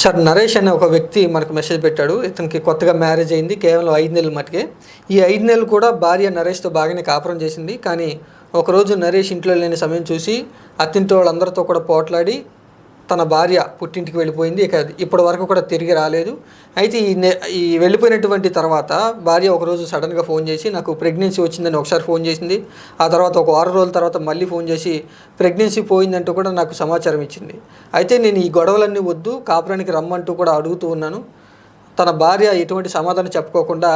Sir Naresh అనే ఒక వ్యక్తి మనకు మెసేజ్ పెట్టాడు. ఇతనికి కొత్తగా మ్యారేజ్ అయింది కేవలం ఐదు నెలలు మటుకే. ఈ ఐదు నెలలు కూడా భార్య నరేష్తో బాగానే కాపురం చేసింది. కానీ ఒకరోజు నరేష్ ఇంట్లో లేని సమయం చూసి అత్తింటి వాళ్ళందరితో కూడా పోట్లాడి తన భార్య పుట్టింటికి వెళ్ళిపోయింది. ఇక ఇప్పటి వరకు కూడా తిరిగి రాలేదు. అయితే ఈ ఈ వెళ్ళిపోయినటువంటి తర్వాత భార్య ఒకరోజు సడన్గా ఫోన్ చేసి నాకు ప్రెగ్నెన్సీ వచ్చిందని ఒకసారి ఫోన్ చేసింది. ఆ తర్వాత ఒక వారం రోజుల తర్వాత మళ్ళీ ఫోన్ చేసి ప్రెగ్నెన్సీ పోయిందంటూ కూడా నాకు సమాచారం ఇచ్చింది. అయితే నేను ఈ గొడవలన్నీ వద్దు కాపురానికి రమ్మంటూ కూడా అడుగుతూ ఉన్నాను. తన భార్య ఎటువంటి సమాధానం చెప్పుకోకుండా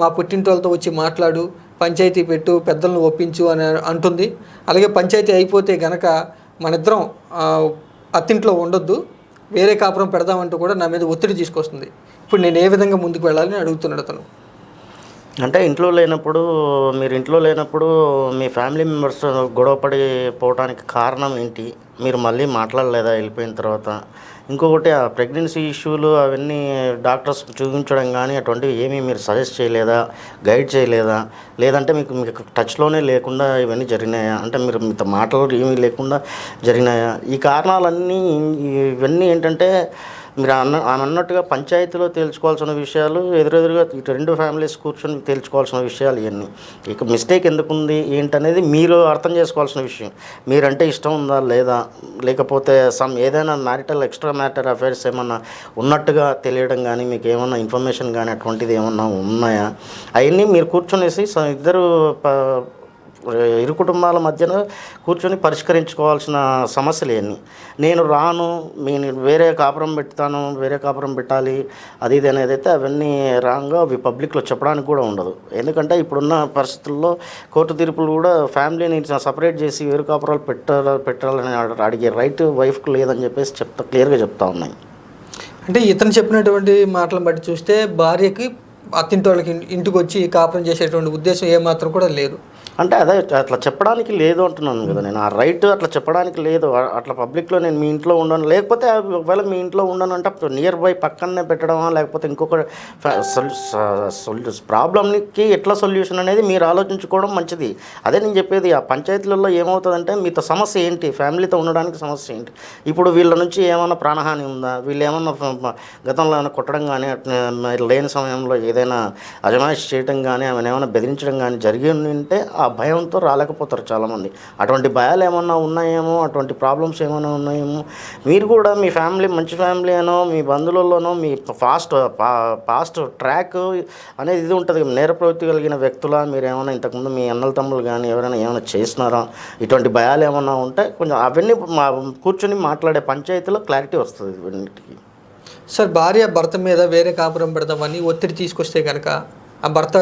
మా పుట్టింటోళ్ళతో వచ్చి మాట్లాడు పంచాయతీ పెట్టు పెద్దలను ఒప్పించు అని అంటుంది. అలాగే పంచాయతీ అయిపోతే గనక మనిద్దరం అత్తింట్లో ఉండొద్దు. వేరే కాపురం పెడదామంటూ కూడా నా మీద ఒత్తిడి తీసుకొస్తుంది. ఇప్పుడు నేను ఏ విధంగా ముందుకు వెళ్ళాలని అడుగుతున్నాడు అతను. అంటే ఇంట్లో లేనప్పుడు మీరు ఇంట్లో లేనప్పుడు మీ ఫ్యామిలీ మెంబర్స్ గొడవపడి పోవడానికి కారణం ఏంటి? మీరు మళ్ళీ మాట్లాడలేదా? వెళ్ళిపోయిన తర్వాత ఇంకొకటి ఆ ప్రెగ్నెన్సీ ఇష్యూలు అవన్నీ డాక్టర్స్ చూపించడం కానీ అటువంటివి ఏమీ మీరు సజెస్ట్ చేయలేదా? గైడ్ చేయలేదా? లేదంటే మీకు మీకు టచ్లోనే లేకుండా ఇవన్నీ జరిగినాయా? అంటే మీరు మీతో మాటలు ఏమీ లేకుండా జరిగినాయా? ఈ కారణాలన్నీ ఇవన్నీ ఏంటంటే మీరు అన్న ఆమె అన్నట్టుగా పంచాయతీలో తేల్చుకోవాల్సిన విషయాలు ఎదురెదురుగా రెండు ఫ్యామిలీస్ కూర్చొని తేల్చుకోవాల్సిన విషయాలు ఇవన్నీ ఇక మిస్టేక్ ఎందుకు ఉంది ఏంటనేది మీరు అర్థం చేసుకోవాల్సిన విషయం. మీరంటే ఇష్టం ఉందా లేదా? లేకపోతే సమ్ ఏదైనా మ్యారిటల్ ఎక్స్ట్రా మ్యాటర్ అఫైర్స్ ఏమన్నా ఉన్నట్టుగా తెలియడం కానీ మీకు ఏమన్నా ఇన్ఫర్మేషన్ కానీ అటువంటిది ఏమన్నా ఉన్నాయా? అవన్నీ మీరు కూర్చొనేసి స- ఇద్దరు ప- ఇరు కుటుంబాల మధ్యన కూర్చొని పరిష్కరించుకోవాల్సిన సమస్యలు ఇవన్నీ నేను రాను నేను వేరే కాపురం పెడతాను వేరే కాపురం పెట్టాలి అది ఇది అనేది అయితే అవన్నీ రాంగా అవి పబ్లిక్లో చెప్పడానికి కూడా ఉండదు. ఎందుకంటే ఇప్పుడున్న పరిస్థితుల్లో కోర్టు తీర్పులు కూడా ఫ్యామిలీని సపరేట్ చేసి వేరు కాపురాలు పెట్టాల పెట్టాలని అడిగే రైట్ వైఫ్కి లేదని చెప్పేసి చెప్తా క్లియర్గా చెప్తా ఉన్నాయి. అంటే ఇతను చెప్పినటువంటి మాటలను బట్టి చూస్తే భార్యకి అత్తింటి వాళ్ళకి ఇంటికి వచ్చి కాపురం చేసేటువంటి ఉద్దేశం ఏమాత్రం కూడా లేదు. అంటే అదే అట్లా చెప్పడానికి లేదు అంటున్నాను కదా నేను. ఆ రైట్ అట్లా చెప్పడానికి లేదు. అట్లా పబ్లిక్లో నేను మీ ఇంట్లో ఉండను. లేకపోతే ఒకవేళ మీ ఇంట్లో ఉండను అంటే నియర్ బై పక్కనే పెట్టడమా? లేకపోతే ఇంకొక ప్రాబ్లమ్కి ఎట్లా సొల్యూషన్ అనేది మీరు ఆలోచించుకోవడం మంచిది. అదే నేను చెప్పేది ఆ పంచాయతీలలో ఏమవుతుందంటే మీతో సమస్య ఏంటి? ఫ్యామిలీతో ఉండడానికి సమస్య ఏంటి? ఇప్పుడు వీళ్ళ నుంచి ఏమైనా ప్రాణహాని ఉందా? వీళ్ళు ఏమన్నా గతంలో ఏమైనా కొట్టడం కానీ లేని సమయంలో ఏదైనా అజమాయిషి చేయడం కానీ ఆమెను ఏమైనా బెదిరించడం కానీ జరిగి ఉంటే ఆ భయంతో రాలేకపోతారు చాలామంది. అటువంటి భయాలు ఏమన్నా ఉన్నాయేమో? అటువంటి ప్రాబ్లమ్స్ ఏమైనా ఉన్నాయేమో? మీరు కూడా మీ ఫ్యామిలీ మంచి ఫ్యామిలీ అనో మీ బంధువులలోనో మీ ఫాస్ట్ ఫాస్ట్ ట్రాక్ అనేది ఇది ఉంటుంది. నేర ప్రవృత్తి కలిగిన వ్యక్తుల మీరు ఏమైనా ఇంతకుముందు మీ అన్నల తమ్ముళ్ళు కానీ ఎవరైనా ఏమైనా చేసినారా? ఇటువంటి భయాలు ఏమైనా ఉంటే కొంచెం అవన్నీ కూర్చొని మాట్లాడే పంచాయతీలో క్లారిటీ వస్తుంది ఇవన్నిటికీ సార్ భార్య భర్త మీద వేరే కాపురం పెడదామని ఒత్తిడి తీసుకొస్తే కనుక ఆ భర్త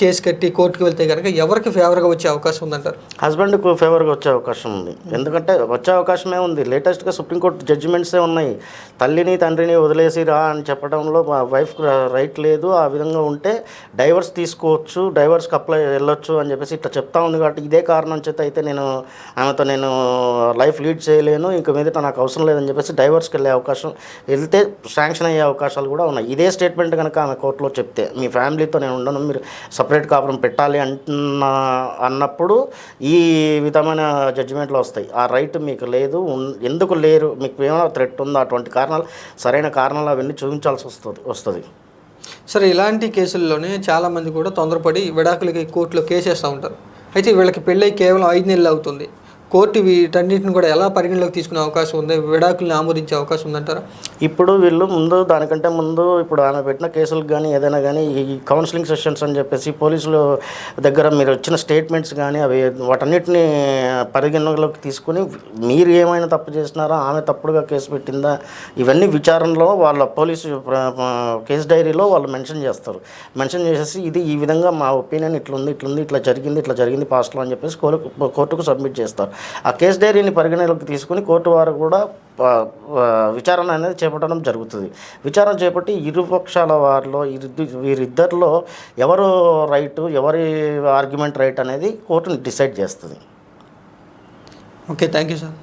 కేసు కట్టి కోర్టుకి వెళ్తే కనుక ఎవరికి ఫేవర్గా వచ్చే అవకాశం ఉందంటారు? హస్బెండ్కు ఫేవర్గా వచ్చే అవకాశం ఉంది. ఎందుకంటే వచ్చే అవకాశమే ఉంది. లేటెస్ట్గా సుప్రీంకోర్టు జడ్జిమెంట్సే ఉన్నాయి. తల్లిని తండ్రిని వదిలేసి రా అని చెప్పడంలో మా వైఫ్కు రైట్ లేదు. ఆ విధంగా ఉంటే డైవర్స్ తీసుకోవచ్చు డైవర్స్కి అప్లై వెళ్ళొచ్చు అని చెప్పేసి ఇట్లా చెప్తా ఉంది కాబట్టి ఇదే కారణం చేత అయితే నేను ఆమెతో నేను లైఫ్ లీడ్ చేయలేను. ఇంక మీదట నాకు అవసరం లేదని చెప్పేసి డైవర్స్కి వెళ్ళే అవకాశం వెళ్తే శాంక్షన్ అయ్యే అవకాశాలు కూడా ఉన్నాయి. ఇదే స్టేట్మెంట్ కనుక ఆమె కోర్టులో చెప్తే మీ ఫ్యామిలీతో నేను ఉండను. మీరు సపరేట్ కాపురం పెట్టాలి అంటున్న అన్నప్పుడు ఈ విధమైన జడ్జిమెంట్లు వస్తాయి. ఆ రైట్ మీకు లేదు ఎందుకు లేరు మీకు ఏమైనా థ్రెట్ ఉందో? అటువంటి కారణాలు సరైన కారణాలు అవన్నీ చూపించాల్సి వస్తుంది వస్తుంది. సరే ఇలాంటి కేసుల్లోనే చాలామంది కూడా తొందరపడి విడాకులకి కోర్టులో కేసు వేస్తూ ఉంటారు. అయితే వీళ్ళకి పెళ్ళై కేవలం ఐదు నెలలు అవుతుంది. కోర్టు వీటన్నిటిని కూడా ఎలా పరిగణలోకి తీసుకునే అవకాశం ఉంది? విడాకుల్ని ఆమోదించే అవకాశం ఉందంటారా? ఇప్పుడు వీళ్ళు ముందు దానికంటే ముందు ఇప్పుడు ఆమె పెట్టిన కేసులకు కానీ ఏదైనా కానీ ఈ కౌన్సిలింగ్ సెషన్స్ అని చెప్పేసి పోలీసులు దగ్గర మీరు వచ్చిన స్టేట్మెంట్స్ కానీ అవి వాటన్నిటిని పరిగణలోకి తీసుకుని మీరు ఏమైనా తప్పు చేసినారా? ఆమె తప్పుడుగా కేసు పెట్టిందా? ఇవన్నీ విచారణలో వాళ్ళ పోలీసు కేసు డైరీలో వాళ్ళు మెన్షన్ చేస్తారు. మెన్షన్ చేసేసి ఇది ఈ విధంగా మా ఒపీనియన్ ఇట్లుంది ఇట్లుంది ఇట్లా జరిగింది ఇట్లా జరిగింది పాస్ట్లో అని చెప్పేసి కోర్టు కోర్టుకు సబ్మిట్ చేస్తారు. ఆ కేసు డైరీని పరిగణలోకి తీసుకుని కోర్టు వారు కూడా విచారణ అనేది చేపట్టడం జరుగుతుంది. విచారణ చేపట్టి ఇరుపక్షాల వారిలో ఇరు వీరిద్దరిలో ఎవరు రైట్ ఎవరి ఆర్గ్యుమెంట్ రైట్ అనేది కోర్టుని డిసైడ్ చేస్తుంది. Okay thank you sir.